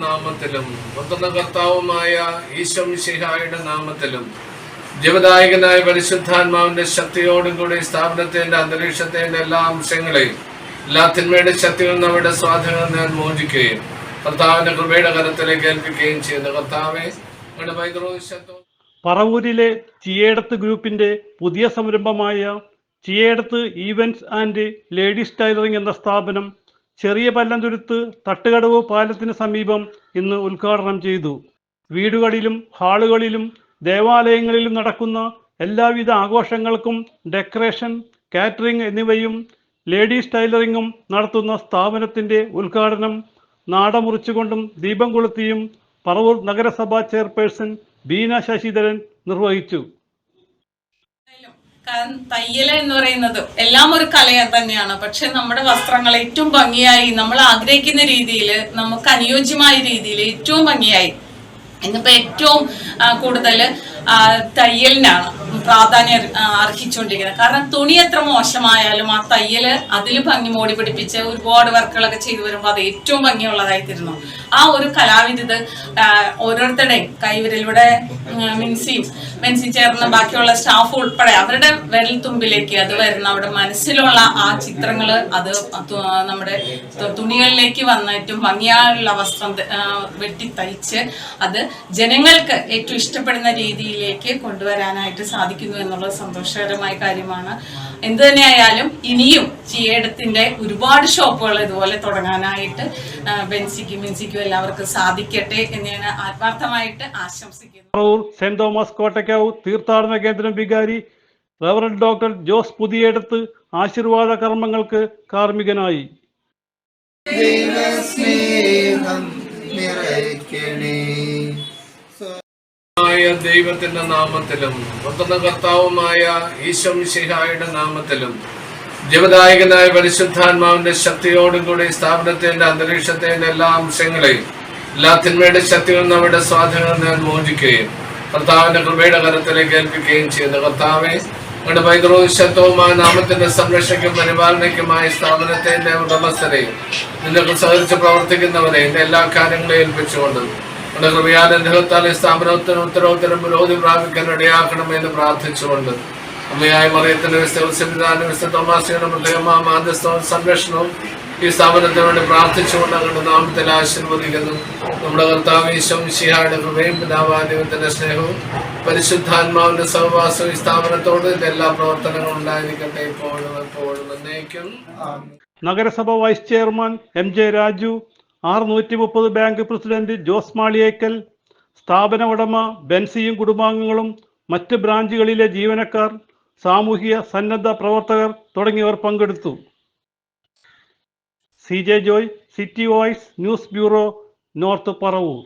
നാമത്തിലും മുതിർന്ന കർത്താവുമായ ഈശ്വംശിഹായുടെ നാമത്തിലും ജീവദായകനായ പരിശുദ്ധാത്മാവിന്റെ ശക്തിയോടും കൂടി സ്ഥാപനത്തിന്റെ അന്തരീക്ഷത്തിന്റെ എല്ലാ അംശങ്ങളെയും എല്ലാ തിന്മയുടെ ശക്തികളും നമ്മുടെ സ്വാധീനം ഞാൻ മോചിക്കുകയും കർത്താവിന്റെ കൃപയുടെ കരത്തിലേക്ക് ഏൽപ്പിക്കുകയും ചെയ്യുന്നു കർത്താവെ പറവൂരിലെ ചിയേടത്ത് ഗ്രൂപ്പിന്റെ പുതിയ സംരംഭമായ Chiyedath events and ladies tailoring എന്ന സ്ഥാപനം ചെറിയ പല്ലന്തുരുത്ത് തട്ടുകടവ് പാലത്തിന് സമീപം ഇന്ന് ഉദ്ഘാടനം ചെയ്തു. വീടുകളിലും ഹാളുകളിലും ദേവാലയങ്ങളിലും നടക്കുന്ന എല്ലാവിധ ആഘോഷങ്ങൾക്കും ഡെക്കറേഷൻ കാറ്ററിംഗ് എന്നിവയും ലേഡീസ് ടൈലറിംഗും നടത്തുന്ന സ്ഥാപനത്തിന്റെ ഉദ്ഘാടനം നാടമുറിച്ചുകൊണ്ടും ദീപം കൊളുത്തിയും പറവൂർ നഗരസഭാ ചെയർപേഴ്സൺ ബീന ശശിധരൻ നിർവഹിച്ചു. കാരണം തയ്യൽ എന്ന് പറയുന്നത് എല്ലാം ഒരു കല തന്നെയാണ്. പക്ഷെ നമ്മുടെ വസ്ത്രങ്ങൾ ഏറ്റവും ഭംഗിയായി നമ്മൾ ആഗ്രഹിക്കുന്ന രീതിയിൽ നമുക്ക് അനുയോജ്യമായ രീതിയിൽ ഏറ്റവും ഭംഗിയായി. ഇന്നിപ്പോ ഏറ്റവും കൂടുതൽ തയ്യലിനാണ്. പ്രാധാന്യം അർഹിച്ചുകൊണ്ടിരിക്കുന്നത്. കാരണം തുണി എത്ര മോശമായാലും ആ തയ്യൽ അതിൽ ഭംഗി മോടി പിടിപ്പിച്ച് ഒരുപാട് വർക്കുകളൊക്കെ ചെയ്തു വരുമ്പോൾ അത് ഏറ്റവും ഭംഗിയുള്ളതായി തരുന്നു. ആ ഒരു കലാവിരുത് ഓരോരുത്തരുടെയും കൈവിരലിലൂടെ മെൻസി മിൻസിയും മെൻസി ചേർന്ന് ബാക്കിയുള്ള സ്റ്റാഫ് ഉൾപ്പെടെ അവരുടെ വിരൽ തുമ്പിലേക്ക് അത് വരുന്ന അവരുടെ മനസ്സിലുള്ള ആ ചിത്രങ്ങൾ അത് നമ്മുടെ തുണികളിലേക്ക് വന്നിട്ടും ഭംഗിയായുള്ള വസ്ത്രം വെട്ടി തയ്ച്ച് അത് ജനങ്ങൾക്ക് ഏറ്റവും ഇഷ്ടപ്പെടുന്ന രീതിയിലേക്ക് കൊണ്ടുവരാനായിട്ട് സാധിക്കുന്നു എന്നുള്ളത് സന്തോഷകരമായ കാര്യമാണ്. എന്തു തന്നെയായാലും ഇനിയും ചിയേടത്തിന്റെ ഒരുപാട് ഷോപ്പുകൾ ഇതുപോലെ തുടങ്ങാനായിട്ട് ബെൻസിക്കും മിൻസിക്കും എല്ലാവർക്കും സാധിക്കട്ടെ എന്ന് ഞാൻ ആത്മാർത്ഥമായിട്ട് ആശംസിക്കുന്നു. സെന്റ് തോമസ് കോട്ടയ്ക്കാവ് തീർത്ഥാടന കേന്ദ്രം വികാരി റവറൻ ഡോക്ടർ ജോസ് പുതിയേടത്ത് ആശീർവാദ കർമ്മങ്ങൾക്ക് കാർമ്മികനായി. ദൈവസ്നേഹം നിറയ്ക്കണേ. ദൈവത്തിന്റെ നാമത്തിലും പുത്രന കർത്താവുമായ ഈശ്വംശിഹായുടെ നാമത്തിലും ജീവദായകനായ പരിശുദ്ധാത്മാവിന്റെ ശക്തിയോടും കൂടി സ്ഥാപനത്തിന്റെ അന്തരീക്ഷത്തിന്റെ എല്ലാ അംശങ്ങളെയും എല്ലാ തിന്മയുടെ ശക്തികളും നമ്മുടെ സ്വാധീനം ഞാൻ മോചിക്കുകയും കർത്താവിന്റെ കൃപയുടെ കരത്തിലേക്ക് ഏൽപ്പിക്കുകയും ചെയ്യുന്നു കർത്താവെ നിങ്ങളുടെ പൈതൃകവും ശക്തവുമായ നാമത്തിന്റെ സംരക്ഷയ്ക്കും പരിപാലനയ്ക്കുമായി സ്ഥാപനത്തിന്റെ ഉടമസ്ഥരെയും നിന്നെ സഹകരിച്ച് പ്രവർത്തിക്കുന്നവരെയും എല്ലാ കാര്യങ്ങളെയും ഏൽപ്പിച്ചുകൊണ്ട് നമ്മുടെ കൃപയാൽ അനുഭവത്താൽ ഈ സ്ഥാപനത്തിന് ഉത്തരവുത്തരം വിരോധി പ്രാപിക്കാൻ ഇടയാക്കണമെന്ന് പ്രാർത്ഥിച്ചുകൊണ്ട് അമ്മയായ മറിയത്തിന്റെ വിശുദ്ധ തോമാസിയുടെ പ്രത്യേകമായ മാധ്യസ്ഥവും സംരക്ഷണവും ഈ സ്ഥാപനത്തിന് വേണ്ടി പ്രാർത്ഥിച്ചുകൊണ്ട് അങ്ങയുടെ നാമത്തിൽ ആശീർവദിക്കുന്നു. നമ്മുടെ കർത്താവ് ഈശോ മിശിഹായുടെ കൃപയും ദൈവത്തിന്റെ സ്നേഹവും പരിശുദ്ധാത്മാവിന്റെ സഹവാസവും ഈ സ്ഥാപനത്തോട് എല്ലാ പ്രവർത്തനങ്ങളും ഉണ്ടായിരിക്കട്ടെ. ഇപ്പോഴും എപ്പോഴും എന്നേക്കും. നഗരസഭ vice chairman M J Raju R നൂറ്റി മുപ്പത് ബാങ്ക് പ്രസിഡന്റ് ജോസ് മാളിയേക്കൽ സ്ഥാപന ഉടമ ബെൻസിയും കുടുംബാംഗങ്ങളും മറ്റ് ബ്രാഞ്ചുകളിലെ ജീവനക്കാർ സാമൂഹിക സന്നദ്ധ പ്രവർത്തകർ തുടങ്ങിയവർ പങ്കെടുത്തു. C J Joy city voice news bureau north Paravur.